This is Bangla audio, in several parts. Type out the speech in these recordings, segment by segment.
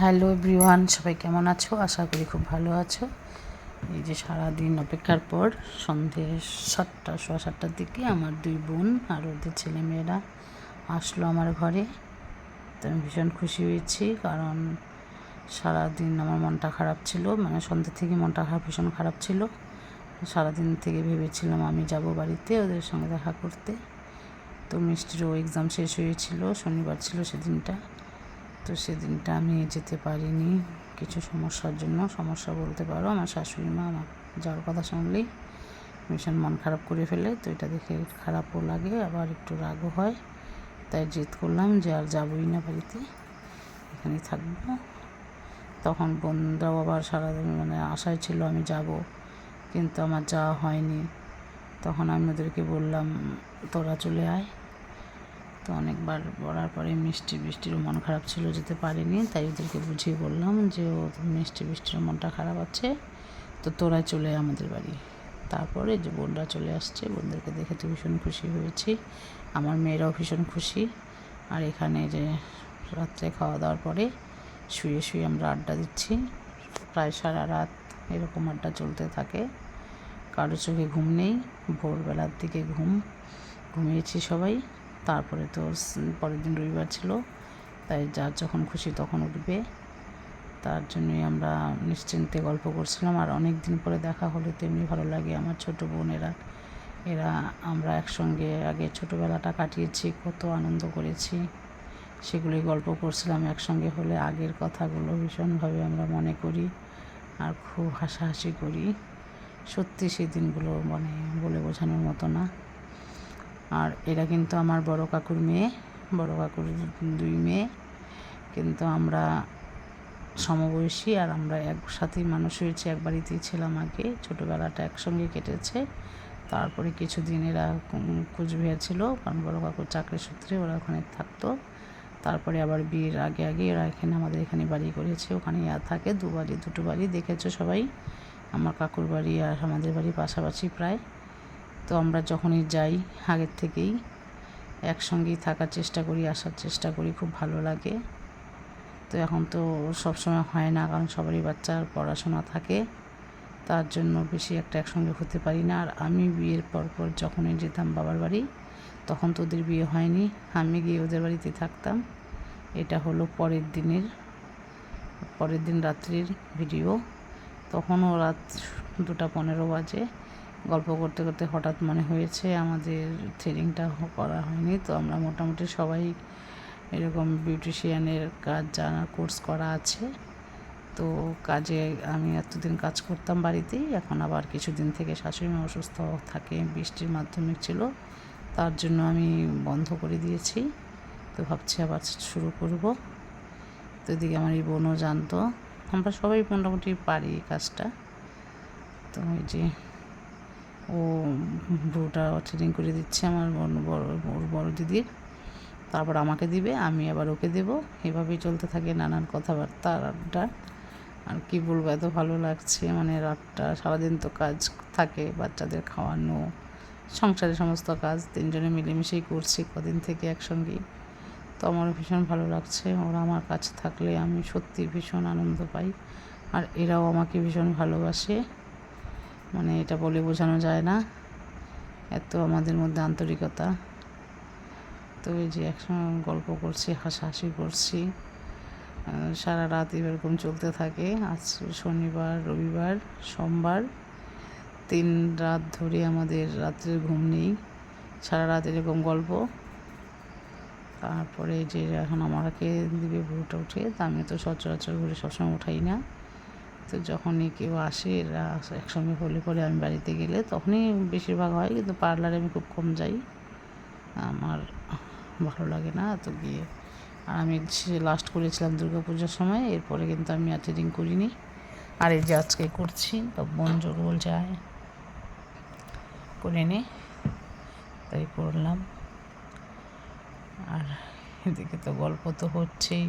হ্যালো এভরিওয়ান, সবাই কেমন আছো? আশা করি খুব ভালো আছো। এই যে সারাদিন অপেক্ষার পর সন্ধে সাতটা, সোয়া সাতটার দিকে আমার দুই বোন আর ওদের ছেলেমেয়েরা আসলো আমার ঘরে। তো আমি ভীষণ খুশি হয়েছি কারণ সারাদিন আমার মনটা খারাপ ছিল। মানে সন্ধ্যে থেকে মনটা খারাপ, ভীষণ খারাপ ছিল। সারাদিন থেকে ভেবেছিলাম আমি যাব বাড়িতে ওদের সঙ্গে দেখা করতে। তো মিষ্টিরও এক্সাম শেষ হয়েছিল, শনিবার ছিল সেদিনটা। তো সেদিনটা আমি যেতে পারিনি। কিছু সমস্যার জন্য, সমস্যা বলতে পারো, আমার শাশুড়ি মা আমার যাওয়ার কথা শুনলেই ভীষণ মন খারাপ করে ফেলে, তো এটা দেখে খারাপও লাগে, আবার একটু রাগও হয়। তাই জেদ করলাম যে আর যাবই না বাড়িতে, এখানেই থাকব। তখন বোনরাও আবার সারাদিন মানে আশায় ছিল আমি যাব, কিন্তু আমার যাওয়া হয়নি। তখন আমি ওদেরকে বললাম, তোরা চলে আয়। তো অনেকবার বলার পরে মিষ্টি বৃষ্টির মন খারাপ ছিল, যেতে পারিনি। তাই ওদেরকে বুঝিয়ে বললাম যে, ও, মিষ্টি বৃষ্টির মনটা খারাপ আছে, তো তোরা চলে আমাদের বাড়ি। তারপরে যে বোনরা চলে আসছে, বোনদেরকে দেখে তো ভীষণ খুশি হয়েছি। আমার মেয়েরাও ভীষণ খুশি। আর এখানে যে রাত্রে খাওয়া দাওয়ার পরে শুয়ে শুয়ে আমরা আড্ডা দিচ্ছি। প্রায় সারা রাত এরকম আড্ডা চলতে থাকে। কারও চোখে ঘুম নেই, ভোরবেলার দিকে ঘুম, ঘুমিয়েছি সবাই। তারপরে তো পরের দিন রবিবার ছিল, তাই যার যখন খুশি তখন উঠবে। তার জন্যই আমরা নিশ্চিন্তে গল্প করছিলাম, আর অনেক দিন পরে দেখা হলে তেমনি ভালো লাগে। আমার ছোট বোনেরা, এরা আমরা একসঙ্গে আগে ছোটোবেলাটা কাটিয়েছি, কত আনন্দ করেছি। সেগুলোই গল্প করছিলাম। একসঙ্গে হলে আগের কথাগুলো ভীষণভাবে আমরা মনে করি আর খুব হাসাহাসি করি। সত্যি সেই দিনগুলো মানে বলে বোঝানোর মতো না। আর এরা কিন্তু আমার বড় কাকুর মেয়ে, বড় কাকুর দুই মেয়ে। কিন্তু আমরা সমবয়সী আর আমরা একসাথেই মানুষ হয়েছি এক বাড়িতেই ছিলাম আগে। ছোটোবেলাটা একসঙ্গে কেটেছে। তারপরে কিছুদিন এরা কুচবিহার ছিল, কারণ বড় কাকুর চাকরি সূত্রে ওরা ওখানে থাকতো। তারপরে আবার বিয়ের আগে আগে ওরা এখানে আমাদের এখানে বাড়ি করেছে ওখানে ইয়া থাকে। দু বাড়ি, দুটো বাড়ি দেখেছ সবাই? আমার কাকুর বাড়ি আর আমাদের বাড়ি পাশাপাশি প্রায়। তো আমরা যখনই যাই, আগের থেকেই একসঙ্গেই থাকার চেষ্টা করি, আসার চেষ্টা করি, খুব ভালো লাগে। তো এখন তো সবসময় হয় না, কারণ সবারই বাচ্চার পড়াশোনা থাকে। তার জন্য বেশি একটা একসঙ্গে হতে পারি না। আর আমি বিয়ের পর পর যখনই যেতাম বাবার বাড়ি, তখন তো ওদের বিয়ে হয়নি। আমি গিয়ে ওদের বাড়িতে থাকতাম। এটা হলো পরের দিনের, পরের দিন রাত্রির ভিডিও। তখনও রাত দুটা পনেরো বাজে। গল্প করতে করতে হঠাৎ মনে হয়েছে আমাদের থ্রেডিংটা করা হয়নি। তো আমরা মোটামুটি সবাই এরকম বিউটিশিয়ানের কাজ জানা কোর্স করা আছে। তো কাজে আমি এতদিন কাজ করতাম বাড়িতেই, এখন আবার কিছুদিন থেকে শাশুড়ি মা অসুস্থ থাকে, বৃষ্টির মাধ্যমিক ছিল, তার জন্য আমি বন্ধ করে দিয়েছি। তো ভাবছি আবার শুরু করব। তো এদিকে আমার এই বোনও জানতো। আমরা সবাই মোটামুটি পারি কাজটা। তো ওই যে ও ব্রুটা ট্রেনিং করে দিচ্ছে আমার বড় ওর বড় দিদির। তারপর আমাকে দিবে, আমি আবার ওকে দেবো। এভাবেই চলতে থাকে নানান কথাবার্তা আড্ডা আর কি বলব, এত ভালো লাগছে। মানে রাতটা, সারাদিন তো কাজ থাকে, বাচ্চাদের খাওয়ানো, সংসারের সমস্ত কাজ, তিনজনে মিলেমিশেই করছি কদিন থেকে একসঙ্গেই তো আমার ভীষণ ভালো লাগছে, ওরা আমার কাছে থাকলে আমি সত্যি ভীষণ আনন্দ পাই। আর এরাও আমাকে ভীষণ ভালোবাসে। মানে এটা বলে বোঝানো যায় না। এত আমাদের মধ্যে আন্তরিকতা। তো এই যে একসঙ্গে গল্প করছি, হাসাহাসি করছি সারা রাত এরকম চলতে থাকে। আজ শনিবার, রবিবার, সোমবার, তিন রাত ধরে আমাদের রাত্রের ঘুম নেই। সারা রাত এরকম গল্প। তারপরে যে এখন আমাকে দিবে ভুরুটা উঠে, তা আমি তো সচরাচর ঘুরে সবসময় উঠাই না। তো যখনই কেউ আসে, এরা একসঙ্গে হলে পরে আমি বাড়িতে গেলে তখনই বেশিরভাগ হয়, কিন্তু পার্লারে আমি খুব কম যাই। আমার ভালো লাগে না, তো গিয়ে আর আমি লাস্ট করেছিলাম দুর্গা পুজোর সময়, এরপরে কিন্তু আমি আর ট্রেডিং করিনি। আর এই যে আজকে করছি, তো বোন জোর বলছে আয় করে নে, তাই করলাম। আর এদিকে তো গল্প তো হচ্ছেই,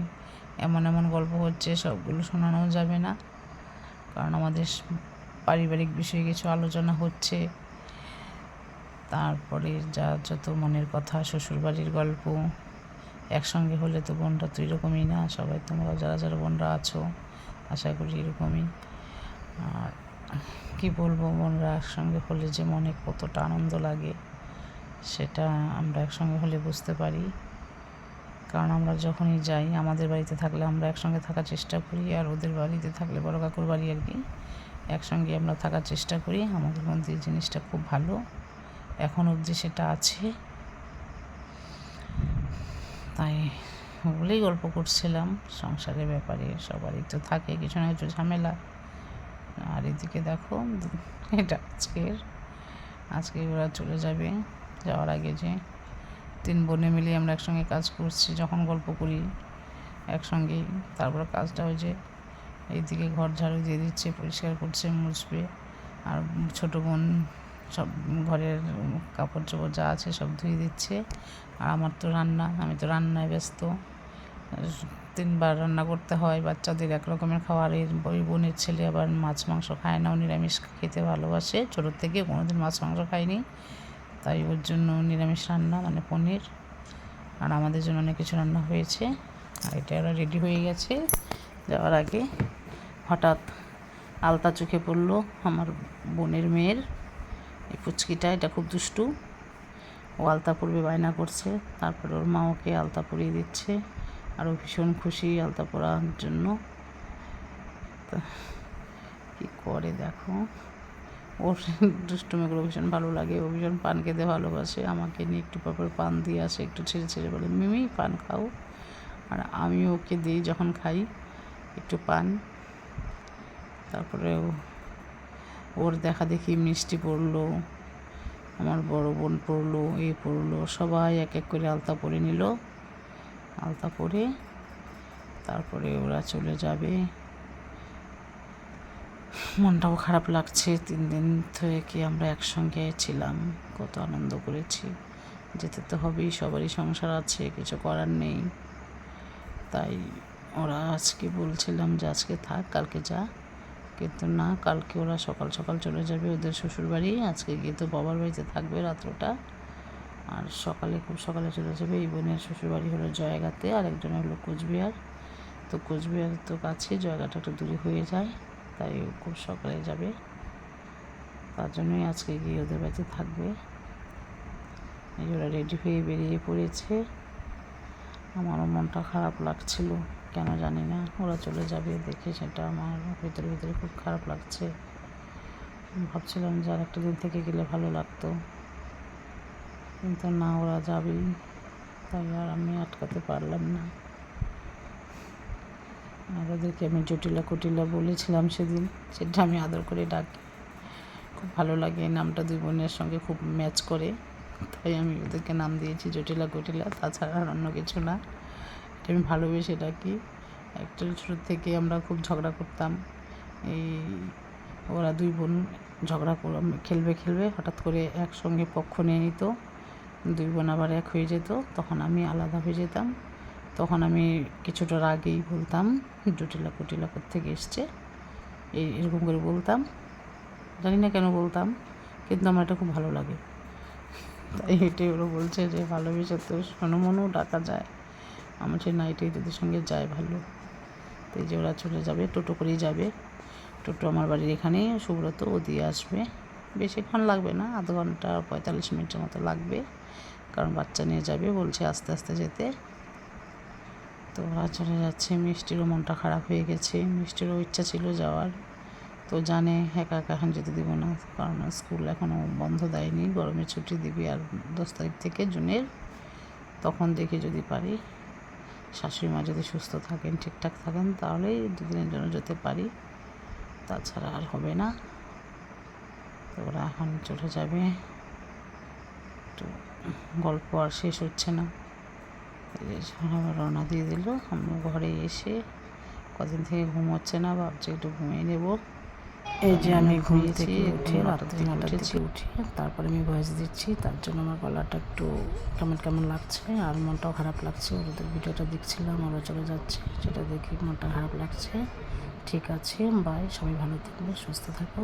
এমন এমন গল্প হচ্ছে, সবগুলো শোনানো যাবে না। কারণ আমাদের পারিবারিক বিষয়ে কিছু আলোচনা হচ্ছে। তারপরে যা যত মনের কথা, শ্বশুরবাড়ির গল্প, একসঙ্গে হলে তো বোনরা তো এরকমই না, সবাই তোমরা যারা যারা বোনরা আছো, আশা করি এরকমই। আর কী বলব, বোনরা একসঙ্গে হলে যে মনে কতটা আনন্দ লাগে, সেটা আমরা একসঙ্গে হলে বুঝতে পারি। কারণ আমরা যখনই যাই, আমাদের বাড়িতে থাকলে আমরা একসঙ্গে থাকার চেষ্টা করি আর ওদের বাড়িতে থাকলে বড় কাকুর বাড়ি আর কি, একসঙ্গে আমরা থাকার চেষ্টা করি। আমাদের মধ্যে এই জিনিসটা খুব ভালো। এখন অবধি সেটা আছে। তাই ওগুলোই গল্প করছিলাম। সংসারের ব্যাপারে সবারই তো থাকে, কিছু না কিছু ঝামেলা। আর এদিকে দেখো, এটা আজকের, আজকে ওরা চলে যাবে যাওয়ার আগে যে তিন বোনে মিলে আমরা একসঙ্গে কাজ করছি, যখন গল্প করি একসঙ্গেই। তারপর কাজটা ওই যে এইদিকে ঘর ঝাড়ু দিয়ে দিচ্ছে, পরিষ্কার করছে, মুছবে। আর ছোটো বোন সব ঘরের কাপড় চোপড় যা আছে সব ধুয়ে দিচ্ছে। আর আমার তো রান্না, আমি তো রান্নায় ব্যস্ত। তিনবার রান্না করতে হয়, বাচ্চাদের এক রকমের খাবার এর ওই বোনের ছেলে আবার মাছ মাংস খায় না, ও নিরামিষ খেতে ভালোবাসে। ছোটোর থেকে কোনোদিন মাছ মাংস খায়নি। তাই ওর জন্য নিরামিষ রান্না মানে পনির, আর আমাদের জন্য অনেক কিছু রান্না হয়েছে। আর এটা ওরা রেডি হয়ে গেছে। যাওয়ার আগে হঠাৎ আলতা চোখে পড়ল আমার বোনের মেয়ের। এই পুচকিটা এটা খুব দুষ্টু। ও আলতা পরবে, বায়না করছে। তারপরে ওর মা ওকে আলতা পরিয়ে দিচ্ছে। আর ও ভীষণ খুশি আলতা পরার জন্য। কী করে দেখো? ওর দুষ্টুমিগুলো ভীষণ ভালো লাগে, ও ভীষণ পান খেতে ভালোবাসে, আমাকে নিয়ে একটু পর পর পান দিয়ে আসে, একটু ছেড়ে ছেড়ে বলে, মিমি, পান খাও। আর আমি ওকে দিই যখন খাই, একটু পান। তারপরে ওর দেখা দেখি মিষ্টি পড়ল, আমার বড় বোন পড়ল, এ পড়ল, সবাই এক এক করে আলতা পরে নিল, আলতা পরে তারপরে ওরা চলে যাবে। মনটাও খারাপ লাগছে। তিন দিন থেকে আমরা একসঙ্গে ছিলাম, কত আনন্দ করেছি। যেতে তো হবেই, সবারই সংসার আছে, কিছু করার নেই। তাই ওরা আজকে বলছিলাম যে আজকে থাক, কালকে যা। কিন্তু না, কালকে ওরা সকাল সকাল চলে যাবে ওদের শ্বশুর বাড়ি আজকে গিয়ে তো বাবার বাড়িতে থাকবে রাত্রটা। আর সকালে, খুব সকালে চলে যাবে এই বোনের শ্বশুর বাড়ি হলো জয়গাতে। আর একজনের হলো কোচবিহার। তো কোচবিহার তো কাছে জয়গাটা একটু দূরে হয়ে যায়। তাই খুব সকালে যাবে। তার জন্যই আজকে গিয়ে ওদের বাড়িতে থাকবে। এই ওরা রেডি হয়ে বেরিয়ে পড়েছে। আমারও মনটা খারাপ লাগছিল, কেন জানি না। ওরা চলে যাবে দেখে সেটা আমার ভিতরে ভিতরে খুব খারাপ লাগছে। ভাবছিলাম যে আর একটা দিন থেকে গেলে ভালো লাগতো। কিন্তু না, ওরা যাবেই। তাই আর আমি আটকাতে পারলাম না। আর ওদেরকে আমি জটিলা কুটিলা বলেছিলাম সেদিন, সেটা আমি আদর করে ডাকি। খুব ভালো লাগে নামটা দুই বোনের সঙ্গে খুব ম্যাচ করে। তাই আমি ওদেরকে নাম দিয়েছি জটিলা কুটিলা, তাছাড়া আর অন্য কিছু না। এটা আমি ভালোবেসে ডাকি। একটা ছোটো থেকে আমরা খুব ঝগড়া করতাম। এই ওরা দুই বোন ঝগড়া খেলবে খেলবে হঠাৎ করে একসঙ্গে পক্ষ নিয়ে নিত। দুই বোন আবার এক হয়ে যেত, তখন আমি আলাদা হয়ে যেতাম। তখন আমি কিছুটা আগেই বলতাম জটিলা কুটিলা থেকে এসছে। এই এরকম করে বলতাম। জানি না কেন বলতাম, কিন্তু আমার এটা খুব ভালো লাগে। তাই হেঁটে ওরা বলছে যে, ভালোবেসে তো সোনমনও ডাকা যায়। আমার সেই নাইটে দিদির সঙ্গে যায় ভালো। তো এই যে ওরা চলে যাবে, টোটো করেই যাবে। টোটো আমার বাড়ির এখানে সুব্রত ও দিয়ে আসবে। বেশিক্ষণ লাগবে না, আধ ঘণ্টা পঁয়তাল্লিশ মিনিটের মতো লাগবে। কারণ বাচ্চা নিয়ে যাবে, বলছে আস্তে আস্তে যেতে। তো ওরা চলে যাচ্ছে। মিষ্টিরও মনটা খারাপ হয়ে গেছে। মিষ্টিরও ইচ্ছা ছিল যাওয়ার। তো জানে একা একা এখন যেতে দিব না, কারণ স্কুল এখনও বন্ধ দেয়নি। গরমের ছুটি দিবি আর দশ তারিখ থেকে জুনের। তখন দেখে যদি পারি। শাশুড়ি মা যদি সুস্থ থাকেন, ঠিকঠাক থাকেন, তাহলেই দুদিনের জন্য যেতে পারি। তাছাড়া আর হবে না। তো ওরা এখন চলে যাবে। তো গল্প আর শেষ হচ্ছে না। আবার রওনা দিয়ে দিল। আমরা ঘরে এসে কদিন থেকে ঘুম হচ্ছে না ভাবছি একটু ঘুমিয়ে নেব। এই যে আমি ঘুম থেকে উঠে রাত্রি উঠে তারপরে আমি ভয়েস দিচ্ছি তার জন্য আমার গলাটা একটু কেমন কেমন লাগছে আর মনটাও খারাপ লাগছে। ওদের ভিডিওটা দেখছিলাম ওরা চলে যাচ্ছে সেটা দেখে মনটা খারাপ লাগছে। ঠিক আছে বাই সবাই ভালো থাকবে সুস্থ থাকো।